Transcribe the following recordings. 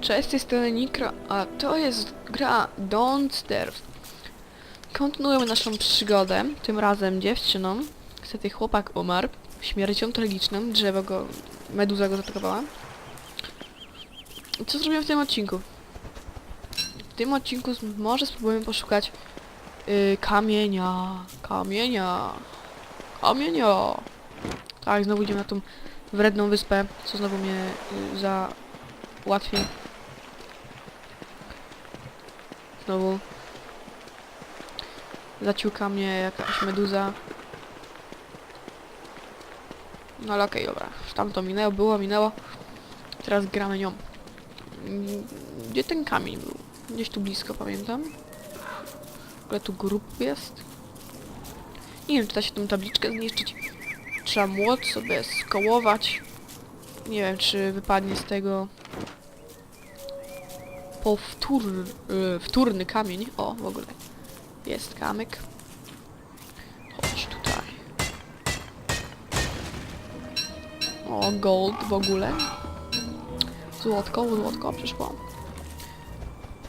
Cześć, z tej strony Nikra, a to jest gra Don't Starve. Kontynuujemy naszą przygodę, tym razem dziewczyną. Niestety chłopak umarł śmiercią tragiczną, drzewo go, meduza go zaatakowała. Co zrobimy w tym odcinku? W tym odcinku może spróbujemy poszukać yy, kamienia, kamienia, kamienia. Tak, znowu idziemy na tą wredną wyspę, co znowu mnie yy, za łatwiej. Znowu. Zaciuka mnie jakaś meduza. No ale okej, dobra. Już tam to minęło, było, minęło. Teraz gramy nią. Gdzie ten kamień był? Gdzieś tu blisko, pamiętam. W ogóle tu grup jest. Nie wiem, czy da się tą tabliczkę zniszczyć. Trzeba młot sobie skołować. Nie wiem, czy wypadnie z tego powtór, y, wtórny kamień. O, w ogóle. Jest kamyk. Chodź tutaj. O, gold w ogóle. Złotko, złotko przyszło.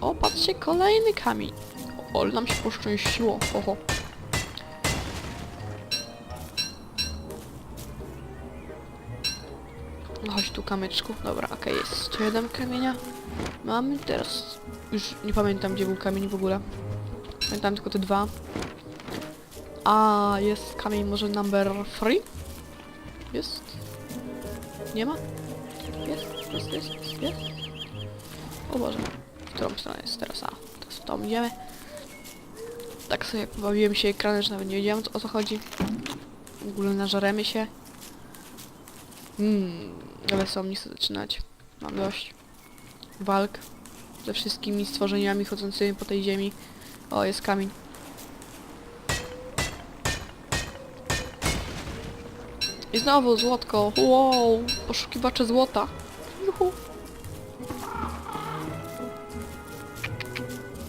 O, patrzcie, kolejny kamień. O, ale nam się poszczęściło. Oho. Chodź tu kamyczku. Dobra, okej, jest 7 kamienia. Mamy teraz... Już nie pamiętam gdzie był kamień w ogóle. Pamiętam tylko te dwa. A jest kamień może number 3? Jest? Nie ma? Jest, jest, jest, jest, jest. O Boże. W którą stronę jest teraz? A, teraz w tą idziemy. Tak sobie pobawiłem się ekranem, że nawet nie wiedziałem o co chodzi. W ogóle nażaremy się. Hmm, ale są, nie chcę zaczynać. Mam dość walk ze wszystkimi stworzeniami chodzącymi po tej ziemi. O, jest kamień. I znowu złotko. Wow, poszukiwacze złota. Juhu.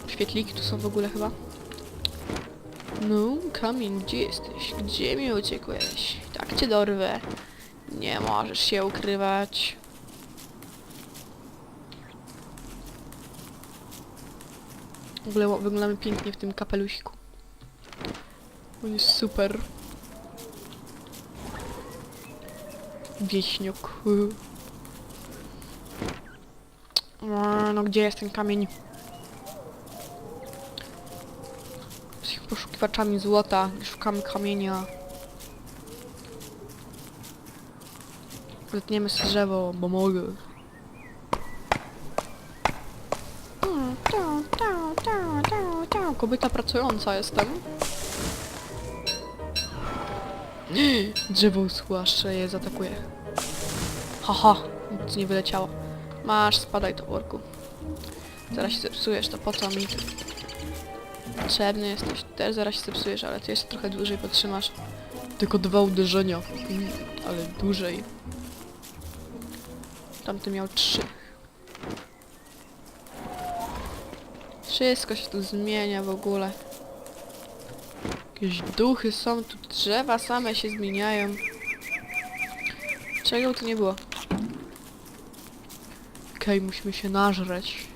Świetliki tu są w ogóle chyba. No, kamień, gdzie jesteś? Gdzie mi uciekłeś? Tak cię dorwę. Nie możesz się ukrywać. W ogóle wyglądamy pięknie w tym kapelusiku. On jest super. Wieśniok. Eee, No gdzie jest ten kamień? Z poszukiwaczami złota. Szukamy kamienia. Zetniemy sobie drzewo, bo mogę. Kobieta pracująca jestem. Drzewo uschłaszcze je zaatakuje. Haha, nic nie wyleciało. Masz, spadaj to worku. Zaraz się zepsujesz, to po co mi? Potrzebny jesteś. Też zaraz się zepsujesz, ale ty jeszcze trochę dłużej potrzymasz. Tylko dwa uderzenia. Ale dłużej. Tamty miał trzy. Wszystko się tu zmienia w ogóle. Jakieś duchy są, tu drzewa same się zmieniają. Czego tu nie było? Okej, musimy się nażreć.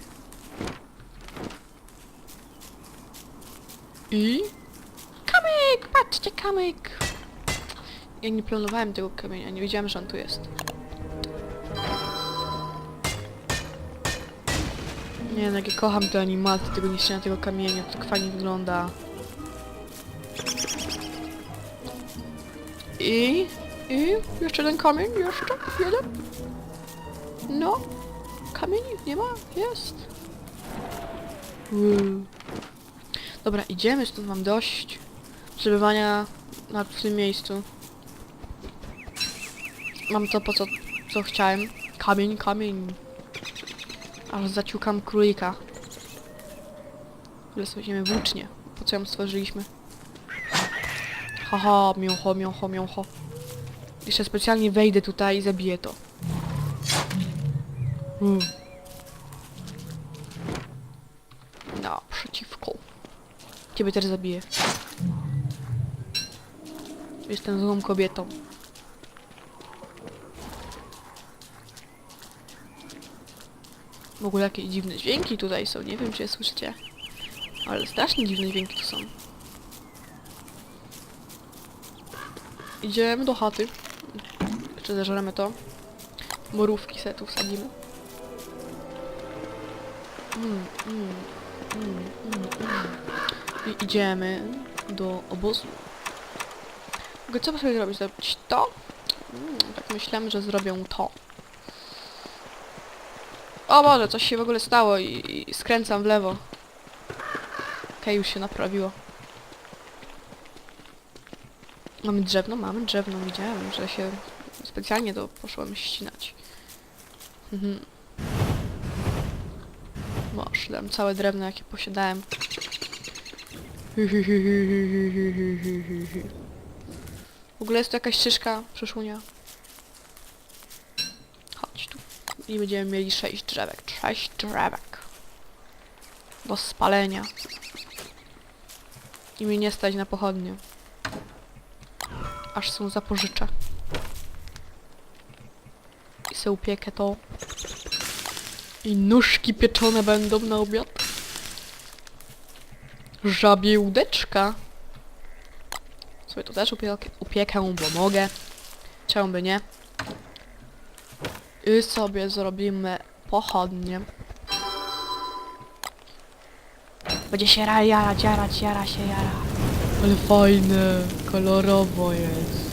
I? Kamyk! Patrzcie, kamyk! Ja nie planowałem tego kamienia, nie wiedziałem, że on tu jest. Nie, no jak ja kocham te animacje tego niszczenia tego kamienia, to tak fajnie wygląda. I... I... Jeszcze jeden kamień, jeszcze jeden. No. Kamień nie ma? Jest. Uuu. Dobra, idziemy, stąd mam dość przebywania na, w tym miejscu. Mam to po co, co chciałem. Kamień, kamień. Aż zaciukam królika. Sobie włócznie. Po co ją stworzyliśmy? Haha, miącho, miącho, miącho. Jeszcze specjalnie wejdę tutaj i zabiję to. Mm. No, przeciwko. Ciebie też zabiję. Jestem złą kobietą. W ogóle jakieś dziwne dźwięki tutaj są, nie wiem czy je słyszycie. Ale strasznie dziwne dźwięki to są. Idziemy do chaty. Jeszcze zeżremy to. Borówki se tu wsadzimy. Mm, mm, mm, mm, mm. I idziemy do obozu. Mogę co by sobie zrobić? Zrobić to? Mm, tak myślałem, że zrobię to. O Boże, coś się w ogóle stało i, i skręcam w lewo. Okej, już się naprawiło. Mamy drzewno? Mamy drzewno. Widziałem, że się specjalnie to poszłem ścinać. Mhm. Dam całe drewno, jakie posiadałem. W ogóle jest tu jakaś szyszka przyszunia. Chodź tu. I będziemy mieli sześć drzewek. Sześć drzewek. Do spalenia. I mi nie stać na pochodnie. Aż są zapożyczę. I se upiekę to. I nóżki pieczone będą na obiad. Żabie łódeczka. Sobie to też upiekę, upiekę, bo mogę. By nie? I sobie zrobimy pochodnie. Będzie się ra- jarać, jarać, jara się, jara. Ale fajne, kolorowo jest.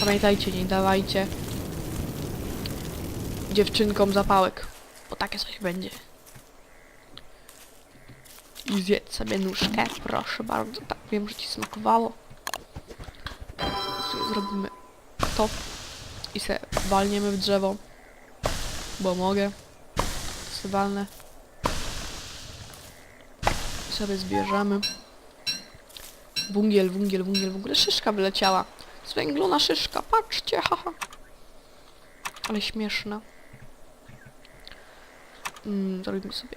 Pamiętajcie, nie dawajcie dziewczynkom zapałek, bo takie coś będzie. I zjedz sobie nóżkę, proszę bardzo. Tak, wiem, że ci smakowało. Zrobimy to i se walniemy w drzewo, bo mogę. Se walnę. I sobie zbierzemy. Wungiel, wungiel, wungiel, w ogóle szyszka wyleciała. Zwęglona szyszka, patrzcie, haha. Ale śmieszna. Mm, zrobimy sobie.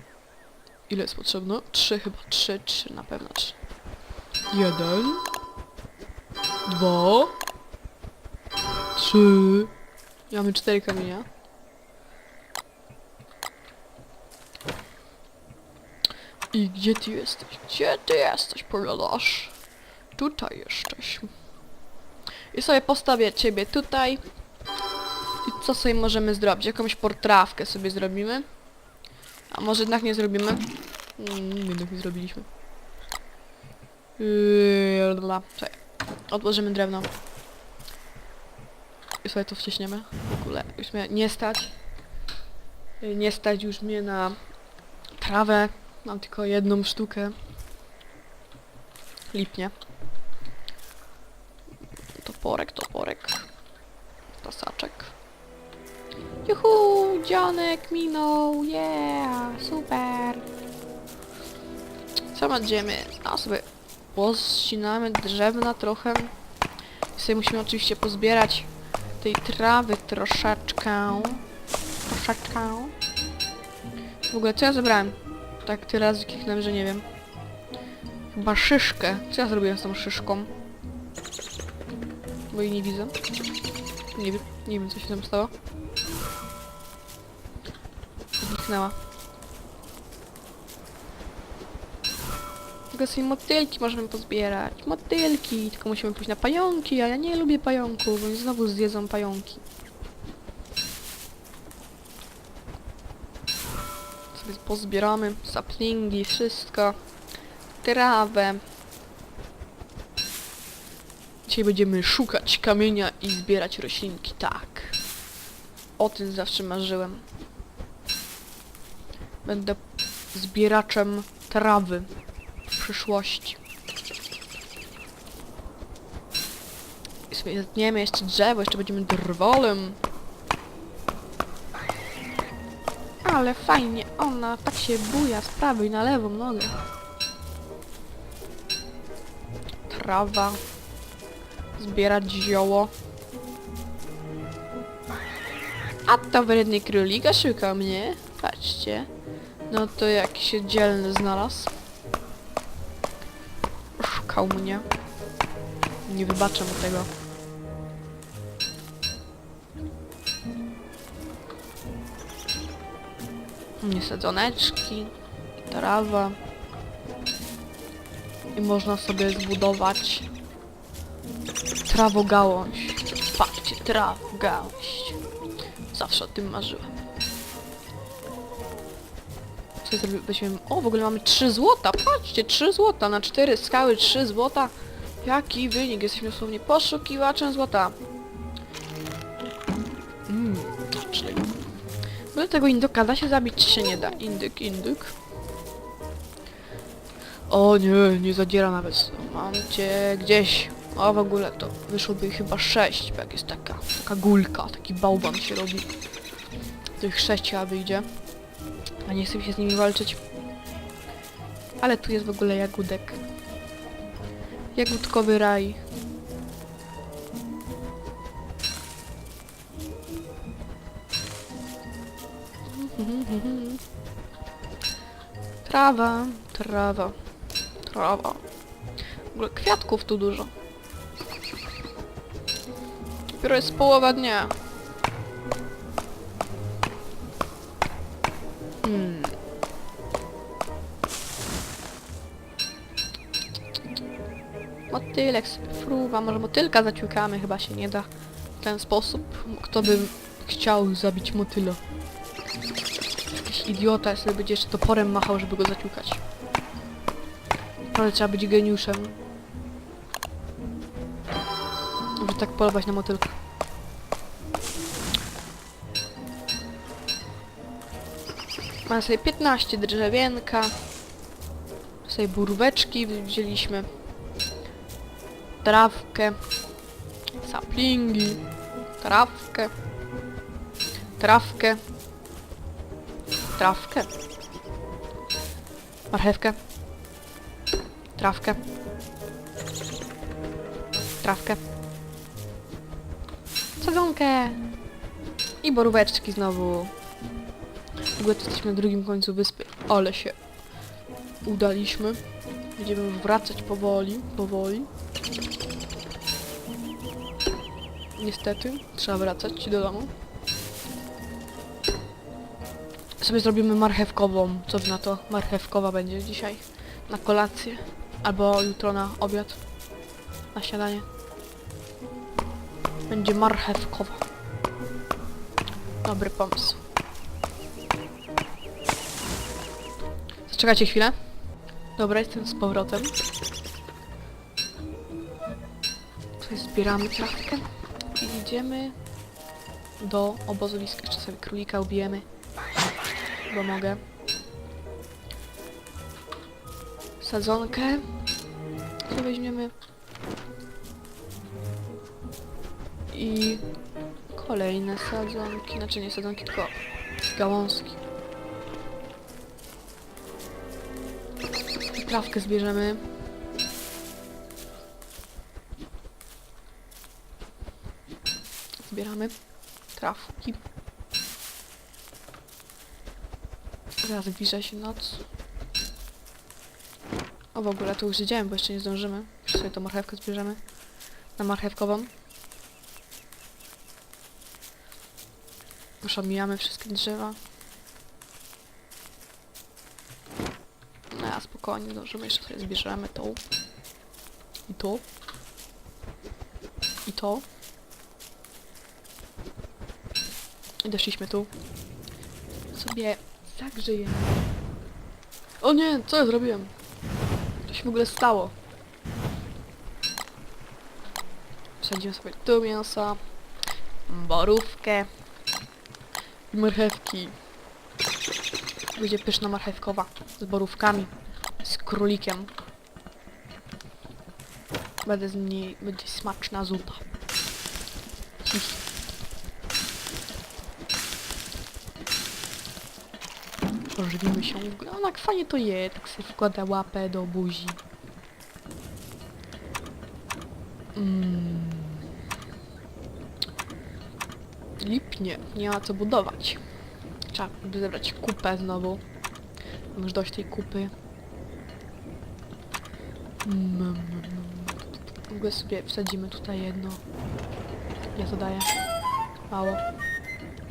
Ile jest potrzebne? Trzy chyba, trzy, trzy na pewno trzy. Jeden. Dwa. Trzy. I Mamy cztery kamienia. I gdzie ty jesteś? Gdzie ty jesteś, powiadasz? Tutaj jesteś. I sobie postawię ciebie tutaj. I co sobie możemy zrobić? Jakąś portrawkę sobie zrobimy. A może jednak nie zrobimy? Mm, jednak nie zrobiliśmy. Yy. Odłożymy drewno. Sobie to wciśniemy. W ogóle już mnie nie stać. Nie stać już mnie na trawę. Mam tylko jedną sztukę. Lipnie. Toporek, toporek. Tasaczek. Juhu, dzionek minął, yeah, super. Co będziemy? A sobie pościnamy drzewna trochę. Sobie musimy oczywiście pozbierać tej trawy troszeczkę. Troszeczkę. W ogóle co ja zebrałem? Tak tyle razy kliknąłem, że nie wiem. Chyba szyszkę. Co ja zrobiłem z tą szyszką? Bo jej nie widzę. Nie wiem, nie wiem co się tam stało. Zniknęła. Tylko sobie motylki możemy pozbierać. Motylki! Tylko musimy pójść na pająki, a ja nie lubię pająków, bo mi znowu zjedzą pająki. Sobie pozbieramy saplingi, wszystko. Trawę. Dzisiaj będziemy szukać kamienia i zbierać roślinki, tak. O tym zawsze marzyłem. Będę zbieraczem trawy przyszłości. I sobie zetniemy jeszcze drzewo, jeszcze będziemy drwolem. Ale fajnie, ona tak się buja z prawej na lewą nogę. Trawa. Zbierać zioło. A to wredny królika szuka mnie. Patrzcie. No to jak się dzielny znalazł. Szukał mnie. Nie wybaczę mu tego. niesadzoneczki, trawa. I można sobie zbudować trawogałąź. Patrzcie, trawogałąź. Zawsze o tym marzyłem. Co zrobię? Weźmiemy... O, w ogóle mamy 3 złota. Patrzcie, 3 złota na 4 skały, 3 złota. Jaki wynik? Jesteśmy dosłownie poszukiwaczem złota. Mmm, ogóle tego indyka da się zabić, się nie da? Indyk, indyk. O nie, nie zadziera nawet. Mam cię gdzieś. O w ogóle to wyszłoby chyba 6, bo jak jest taka, taka gulka, taki bałwan się robi. Tych 6 chyba wyjdzie. A nie chcę się z nimi walczyć. Ale tu jest w ogóle jagódek. Jagódkowy raj. Trawa, trawa, trawa. W ogóle kwiatków tu dużo. Dopiero jest połowa dnia. Hmm. Motylek fruwa, może motylka zaciukamy, chyba się nie da w ten sposób. Kto by chciał zabić motyla? Jakiś idiota sobie będzie jeszcze toporem machał, żeby go zaciukać. Ale trzeba być geniuszem. Żeby tak polować na motylka. Mamy sobie 15 drzewienka. Sobie burweczki wzięliśmy. Trawkę. Saplingi. Trawkę. Trawkę. Trawkę. Marchewkę. Trawkę. Trawkę. Sadzonkę. I boróweczki znowu. W ogóle jesteśmy na drugim końcu wyspy, ale się udaliśmy. Będziemy wracać powoli, powoli. Niestety, trzeba wracać do domu. Sobie zrobimy marchewkową. Co na to? Marchewkowa będzie dzisiaj na kolację. Albo jutro na obiad. Na śniadanie. Będzie marchewkowa. Dobry pomysł. Zaczekajcie chwilę. Dobra, jestem z powrotem. Tutaj zbieramy trawkę i idziemy do obozowiska. Jeszcze sobie królika ubijemy, bo mogę. Sadzonkę. Weźmiemy? I kolejne sadzonki, znaczy nie sadzonki, tylko gałązki. Trawkę zbierzemy. Zbieramy trawki. Zaraz zbliża się noc. O w ogóle to już widziałem, bo jeszcze nie zdążymy. Jeszcze sobie tą marchewkę zbierzemy. Na marchewkową. Już omijamy wszystkie drzewa. No ja spokojnie zdążymy, jeszcze sobie zbierzemy tą. I to. I to. I doszliśmy tu. Sobie zagrzejemy. O nie, co ja zrobiłem? Co się w ogóle stało? Wsadzimy sobie tu mięsa, borówkę i marchewki. Będzie pyszna marchewkowa z borówkami, królikiem. Będę z niej, będzie smaczna zupa. Pożywimy się. tak fajnie to je, tak sobie wkłada łapę do buzi. Mm. Lipnie, nie ma co budować. Trzeba zebrać kupę znowu. Już dość tej kupy. W ogóle sobie wsadzimy tutaj jedno. Ja to daję. Mało.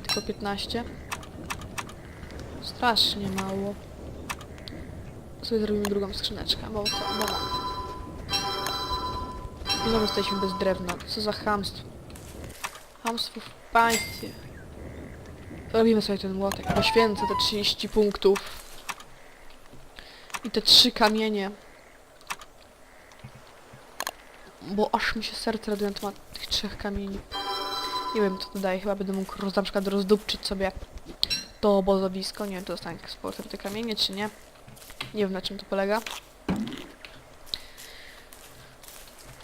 Tylko 15. Strasznie mało. Sobie zrobimy drugą skrzyneczkę, bo co, bo... I znowu jesteśmy bez drewna. Co za chamstwo. Chamstwo w państwie. Robimy sobie ten młotek. Poświęcę te 30 punktów. I te trzy kamienie. Bo aż mi się serce raduje na temat tych trzech kamieni. Nie wiem co to chyba będę mógł roz, na przykład rozdupczyć sobie to obozowisko. Nie wiem, czy dostanę powrotem te kamienie, czy nie. Nie wiem na czym to polega.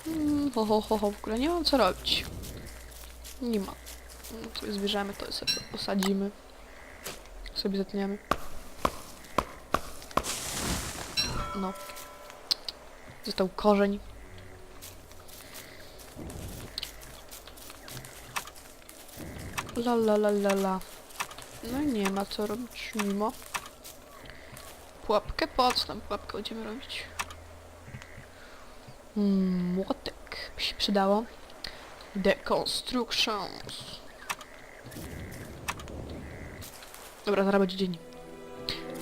Mm, ho, ho, ho, ho, w ogóle nie mam co robić. Nie ma. Sobie zbierzemy, to sobie osadzimy. Sobie zetniemy. No. Został korzeń. La la la la la. No nie ma co robić mimo. Pułapkę? Po co tam pułapkę będziemy robić? Mm, młotek by się przydało. Deconstructions. Dobra, zaraz będzie dzień.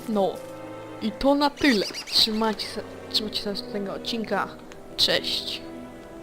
No. I to na tyle. Trzymajcie się, trzymajcie się z tego odcinka. Cześć.